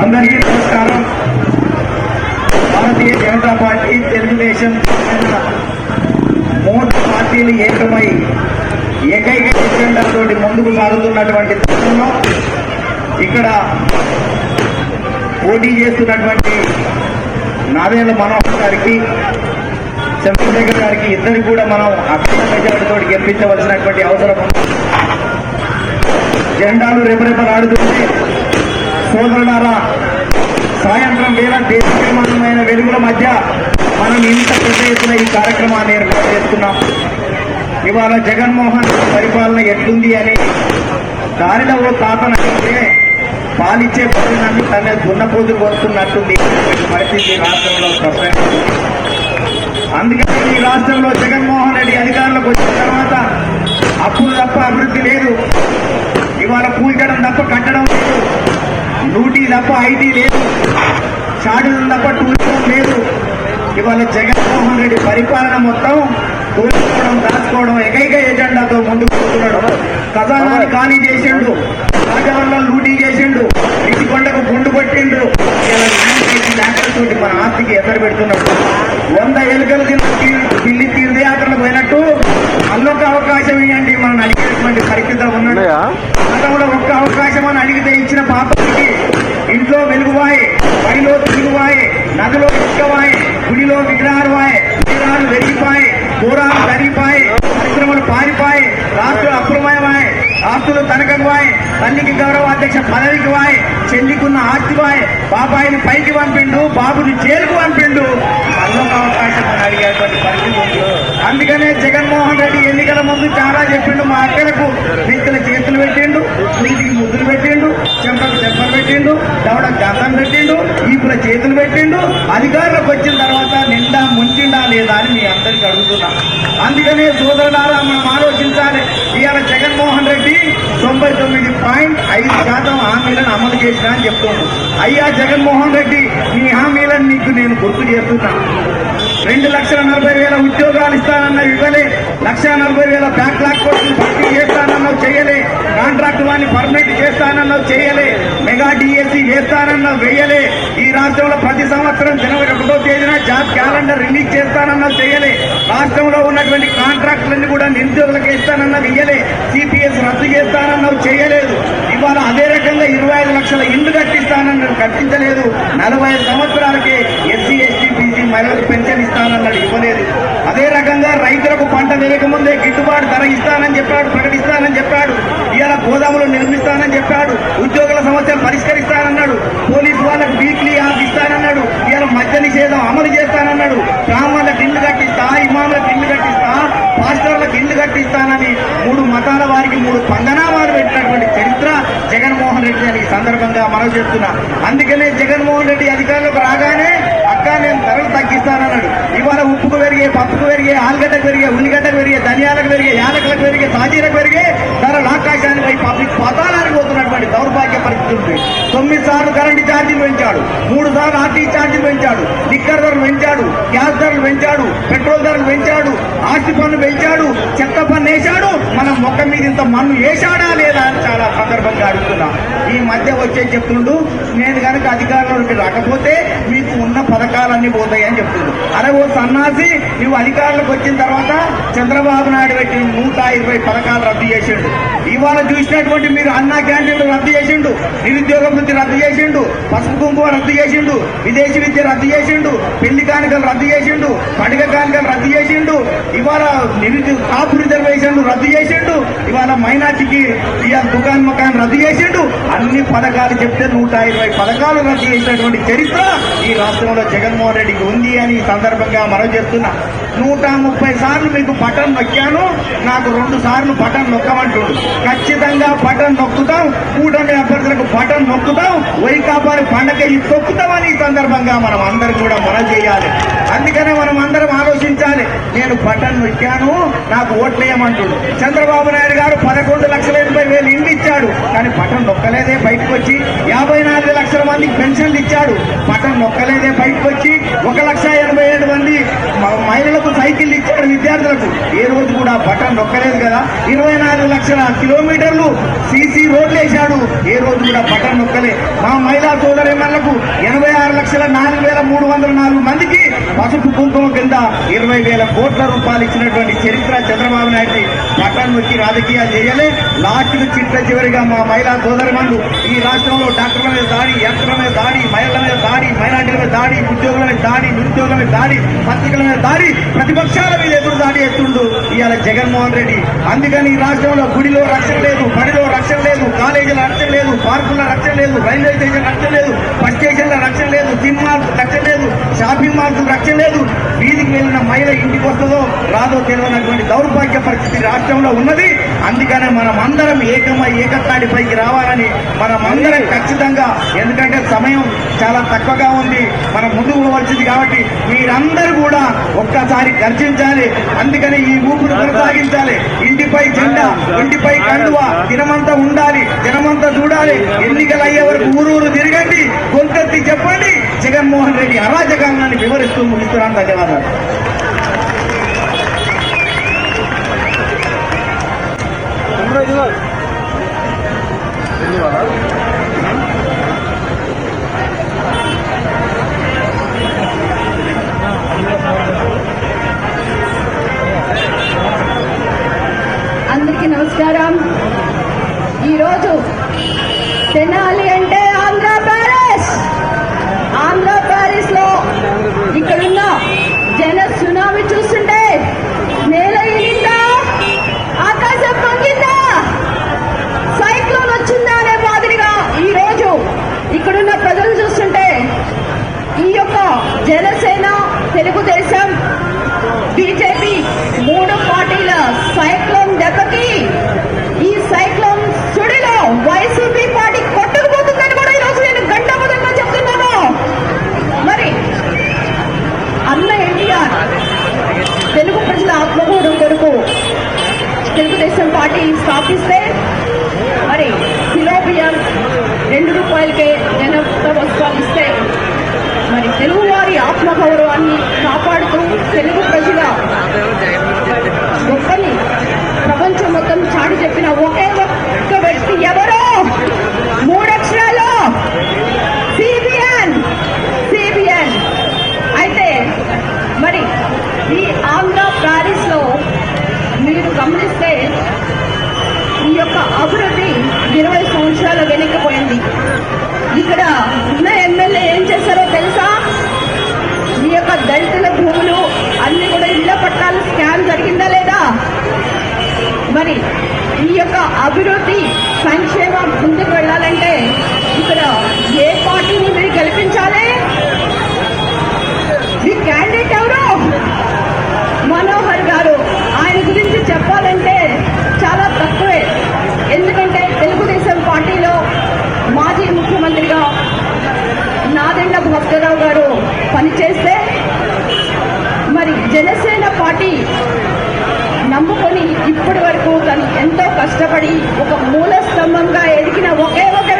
అందరికీ నమస్కారం. భారతీయ జనతా పార్టీ తెలుగుదేశం మూడు పార్టీలు ఏకమై ఏకైక ఎజెండాతో ముందుకు సాగుతున్నటువంటి తరుణంలో ఇక్కడ పోటీ చేస్తున్నటువంటి నాదేళ్ళ మనోహర్ గారికి చంద్రశేఖర్ గారికి ఇద్దరికి కూడా మనం అఖండ మెజార్టీతో గెలిపించవలసినటువంటి అవసరం ఉంది. జెండాలు రెపరెపలాడుతుంటే సోదరులారా సాయంత్రం వేళ దేశప్రమాణమైన వెలుగుల మధ్య మనం ఇంత పెద్ద ఎత్తున ఈ కార్యక్రమాన్ని ఏర్పాటు చేస్తున్నాం ఇవాళ జగన్మోహన్ పరిపాలన ఎట్లుంది అని దారిలో ఓ తాతనంటే పాలిచ్చే పట్టణాన్ని తన దున్నపోతులు కొడుతున్నట్టుంది పరిస్థితి రాష్ట్రంలో స్పష్టంగా అందుకని ఈ రాష్ట్రంలో జగన్మోహన్ రెడ్డి అధికారంలోకి వచ్చిన తర్వాత అప్పులు తప్ప అభివృద్ధి లేదు. ఇవాళ పూజడం తప్ప కట్టడం లేదు. లూటీ తప్ప ఐటీ లేదు. చాడులు తప్ప టూరిజం లేదు. ఇవాళ జగన్మోహన్ రెడ్డి పరిపాలన మొత్తం దోచుకోవడం దాచుకోవడం ఏకైక ఎజెండాతో ముందుకు పోతున్నాడు. ఖజానాన్ని ఖాళీ చేసిండు. రాజవల్ల లూటీ చేసిండు. ఇటుకొండకు గుండు కొట్టిండు. తోటి మన ఆస్తికి ఎదురు పెడుతున్నాడు వంద ఎలుకలు తిన్న తీ- ఢిల్లీ తీర్థయాత్రలకు పోయినట్టు. అల్లొక అవకాశం ఇవ్వండి మనం అడిగేటువంటి పరిస్థితి ఉన్నాడు తిరుగువాయే నదిలో ఇసుకవాయే గుడిలో విగ్రహాలువాయే విగ్రహాలు వెరిగిపాయే కూరాలు తరిగిపాయే పరిశ్రమలు పారిపాయే రాష్ట్రాలు అప్రమయమాయే ఆస్తులు తనకకు వాయే తల్లికి గౌరవ అధ్యక్ష పదవికి వాయే చెల్లికున్న ఆస్తి వాయే బాబాయిని పైకి పంపిండు బాబుని జైలుకు పంపిండు. మళ్ళొక అవకాశం అడిగేటువంటి పరిస్థితి అందుకనే జగన్మోహన్ రెడ్డి ఎన్నికల ముందు చాలా చెప్పిండు మా అక్కలకు. నెత్తుల చేతులు పెట్టిండు నీటికి ముద్దులు పెట్టిండు చెంపకు చెంపలు పెట్టిండు దవడ గతం పెట్టిండు చేతులు పెట్టిండు అధికారంలోకి వచ్చిన తర్వాత నిండా ముంచిండా లేదా అని మీ అందరికీ అడుగుతున్నా. అందుకనే సోదరులారా మనం ఆలోచించాలి. ఇవాళ జగన్మోహన్ రెడ్డి తొంభై తొమ్మిది పాయింట్ ఐదు శాతం హామీలను అమలు చేసిన అని చెప్తున్నాడు అయ్యా జగన్మోహన్ రెడ్డి మీ హామీలను నీకు నేను గుర్తు చేస్తున్నా. రెండు లక్షల నలభై వేల ఉద్యోగాలు ఇస్తానన్న ఇవ్వలే. లక్ష నలభై వేల బ్యాక్లాగ్ కోర్సులు భర్తీ చేస్తానన్నావు చేయలే. కాంట్రాక్ట్ వాడిని పర్మనెంట్ చేస్తానన్నావు చేయలే. మెగా డిఎస్సి వేస్తానన్నావు వేయలే. రాష్ట్రంలో ప్రతి సంవత్సరం జనవరి ఒకటో తేదీన జాబ్ క్యాలెండర్ రిలీజ్ చేస్తానన్నా చేయలే రాష్ట్రంలో ఉన్నటువంటి కాంట్రాక్టులన్నీ కూడా నిరుద్యోగులకు ఇస్తానన్నా ఇయ్యలే. సిపిఎస్ రద్దు చేస్తానన్నా చేయలేదు ఇవాళ అదే రకంగా ఇరవై ఐదు లక్షల ఇల్లు కట్టిస్తానన్నాడు. కట్టించలేదు. నలభై ఐదు సంవత్సరాలకే ఎస్సీ ఎస్టీ బీసీ మహిళలకు పెన్షన్ ఇస్తానన్నాడు. ఇవ్వలేదు. అదే రకంగా రైతులకు పంట వేయకముందే గిట్టుబాటు ధర ఇస్తానని చెప్పాడు ప్రకటిస్తానని చెప్పాడు. ఇవాళ గోదాములు నిర్మిస్తానని రెడ్డి సందర్భంగా మనం చెప్తున్నా. అందుకనే జగన్మోహన్ రెడ్డి అధికారంలోకి రాగానే అక్క నేను ధరలు తగ్గిస్తానన్నాడు. ఇవాళ ఉప్పుకు పెరిగే పప్పుకు పెరిగే ఆలుగడ్డకు పెరిగే ఉల్లిగడ్డకు పెరిగే ధనియాలకు పెరిగే యాలకులకు పెరిగే తాజీలకు పెరిగే ధరలు ఆకాశానికి పోయి పబ్లిక్ పతాలానికి పోతున్నటువంటి దౌర్భాగ్య పరిస్థితి ఉంది. తొమ్మిది సార్లు కరెంటు ఛార్జీలు పెంచాడు. మూడు సార్లు ఆర్టీ ఛార్జీలు పెంచాడు. లిక్కర్ ధరలు పెంచాడు. గ్యాస్ ధరలు పెంచాడు. పెట్రోల్ ధరలు పెంచాడు. ఆస్తి పన్ను పెంచాడు. చెత్త పన్ను వేశాడు. మనం మొక్క మీద ఇంత మన్ను వేశాడా లేదా అని చాలా సందర్భంగా అడుగుతున్నా. ఈ మధ్య వచ్చే చెప్తుండు నేను కనుక అధికారంలోకి రాకపోతే అన్ని పోతాయి అని చెప్తుండు అరే ఓ సన్నాసి నువ్వు అధికారులకు వచ్చిన తర్వాత చంద్రబాబు నాయుడు పెట్టి నూట ఇరవై పథకాలు రద్దు చేసిండు. ఇవాళ చూసినటువంటి మీరు అన్నా క్యాంటీన్లు రద్దు చేసిండు నిరుద్యోగ వృత్తి రద్దు చేసిండు పసుపు కుంకుమ రద్దు చేసిండు విదేశీ విద్య రద్దు చేసిండు పెళ్ళి కానుకలు రద్దు చేసిండు పండుగ కానుకలు రద్దు చేసిండు ఇవాళ నిరుద్యోగ కాపు రిజర్వేషన్లు రద్దు చేసిండు ఇవాళ మైనార్టీకి ఇవాళ దుకాన్ మకాన్ రద్దు చేసిండు అన్ని పథకాలు చెప్తే నూట ఇరవై పథకాలు రద్దు చేసినటువంటి చరిత్ర ఈ రాష్ట్రంలో జగన్మోహన్ రెడ్డికి ఉంది అని సందర్భంగా మనం చెప్తున్నా. నూట ముప్పై సార్లు మీకు బటన్ నొక్కాను. నాకు రెండు సార్లు బటన్ నొక్కమంటుండు. ఖచ్చితంగా బటన్ నొక్కుతాం. కూటమి అభ్యర్థులకు బటన్ నొక్కుతాం. వైకాపారి పండగ ఇది తొక్కుతామని ఈ సందర్భంగా మనం అందరం కూడా మనం చేయాలి. అందుకనే మనం అందరం ఆలోచించాలి. నేను బటన్ నొక్కాను నాకు ఓట్లేయమంటుడు. చంద్రబాబు నాయుడు గారు పదకొండు లక్షల ఎనభై వేలు ఇండ్లు ఇచ్చాడు. కానీ బటన్ నొక్కలేదే బయటకు వచ్చి యాభై నాలుగు లక్షల మందికి పెన్షన్లు ఇచ్చాడు. బటన్ నొక్కలేదే బయటకు వచ్చి ఒక లక్ష ఎనభై ఏడు మంది ఇచ్చాడు ఏ రోజు బటన్ నొక్కలేదు కదా. ఇరవై నాలుగు లక్షల కిలోమీటర్లు సీసీ రోడ్లు వేశాడు. ఏ రోజు కూడా బటన్ నొక్కలే. మా మహిళా సోదరిమణులకు ఎనభై ఆరు లక్షల నాలుగు వేల మూడు వందల నాలుగు మందికి పసుపు కుంకుమ కింద ఇరవై వేల కోట్ల రూపాయలు ఇచ్చినటువంటి చరిత్ర చంద్రబాబు నాయుడు బటన్ వచ్చి రాజకీయాలు చేయలే. లాస్ట్ చిట్ట చివరిగా మా మహిళా సోదరిమణులు ఈ రాష్ట్రంలో డాక్టర్ల మీద దాడి యంత్రుల మీద దాడి మహిళల మీద దాడి మైనార్టీల మీద దాడి ఉద్యోగుల మీద దాడి నిరుద్యోగుల మీద దాడి పత్రికల మీద దాడి ప్రతిపక్షాల మీద ఎదురు దాడి ఎత్తుండు ఇవాళ జగన్మోహన్ రెడ్డి. అందుకని ఈ రాష్ట్రంలో గుడిలో రక్షణ లేదు బడిలో రక్షణ లేదు కాలేజీలో రక్షణ లేదు పార్కుల్లో రక్షణ లేదు రైల్వే స్టేషన్ రక్షణ లేదు బస్ స్టేషన్లో రక్షణ లేదు సినిమాలకు రక్షణ లేదు షాపింగ్ మాల్స్ రక్షణ లేదు. వీధికి వెళ్ళిన మహిళ ఇంటికి వస్తుందో రాదో తెలియనటువంటి దౌర్భాగ్య పరిస్థితి రాష్ట్రంలో ఉన్నది. అందుకనే మనం అందరం ఏకమై ఏకతాడిపైకి రావాలని మనం అందరం ఖచ్చితంగా ఎందుకంటే సమయం చాలా తక్కువగా ఉంది. మనం ముందుకు వచ్చింది కాబట్టి మీరందరూ కూడా ఒక్కసారి గర్జించాలి. అందుకని ఈ కొనసాగించాలి. ఇంటిపై జెండా ఇంటిపై కండువ. దినమంతా ఉండాలి. దినమంతా చూడాలి. ఎన్నికలు అయ్యే వరకు ఊరూరు తిరగండి. గొంతెత్తి చెప్పండి. జగన్మోహన్ రెడ్డి అరాజకాలను వివరిస్తూ ముగిస్తున్నాను ధన్యవాదాలు. ఈరోజు తెనాలి అంటే ఆంధ్ర ప్యారిస్ ఆంధ్ర ప్యారిస్లో ఇక్కడున్న జన సునామీ చూస్తుంటే నేల ఇనిందా ఆకాశం పొంగిందా సైక్లోన్ వచ్చిందా అనే మాదిరిగా ఈ రోజు ఇక్కడున్న ప్రజలు చూస్తుంటే ఈ యొక్క జనసేన తెలుగుదేశం బీజేపీ మూడు పార్టీల సైక్లోన్ దెబ్బకి ఈ సైక్లోన్ సుడిలో వైసీపీ పార్టీ కొట్టుకుపోతుందని కూడా ఈరోజు నేను గంటపదంగా చెప్తున్నాను మరి అన్న ఎన్టీఆర్ తెలుగు ప్రజల ఆత్మగౌరవం కొరకు తెలుగుదేశం పార్టీ స్థాపిస్తే మరి కిలో బియ్యం రెండు రూపాయలకే జనత వస్త్రాలు ఇస్తే మరి తెలుగు వారి ఆత్మగౌరవాన్ని కాపాడుతూ తెలుగు ప్రజల గొప్పని ప్రపంచం మొత్తం చాటి చెప్పిన ఒకే ఒక్క వ్యక్తి ఎవరో మూడక్షరాలు సిబిఎన్ సిబిఎన్ అయితే మరి ఈ ఆంధ్ర ప్యారిస్లో మీరు గమనిస్తే ఈ యొక్క అభివృద్ధి ఇరవై సంవత్సరాలు వెనక్కిపోయింది ఇక్కడ ఉన్న ఎమ్మెల్యే ఏం చేశారో తెలుసా ఈ యొక్క దళితుల భూములు అన్ని కూడా ఇళ్ళ పట్టాలు స్కామ్ జరిగిందా లేదా మరి ఈ యొక్క అభివృద్ధి సంక్షేమం ముందుకు వెళ్ళాలంటే ఇక్కడ ఏ పార్టీని మీరు గెలిపించాలి మీ క్యాండిడేట్ ఎవరు మనోహర్ గారు ఆయన గురించి చెప్పాలంటే చాలా తక్కువే ఎందుకంటే తెలుగుదేశం పార్టీలో మాజీ ముఖ్యమంత్రిగా నాదెండ్ల భక్తరావు గారు పనిచేస్తే మరి జనసేన పార్టీ నమ్ముకొని ఇప్పటి వరకు తను ఎంతో కష్టపడి ఒక మూల స్తంభంగా ఎదిగిన ఒకే ఒక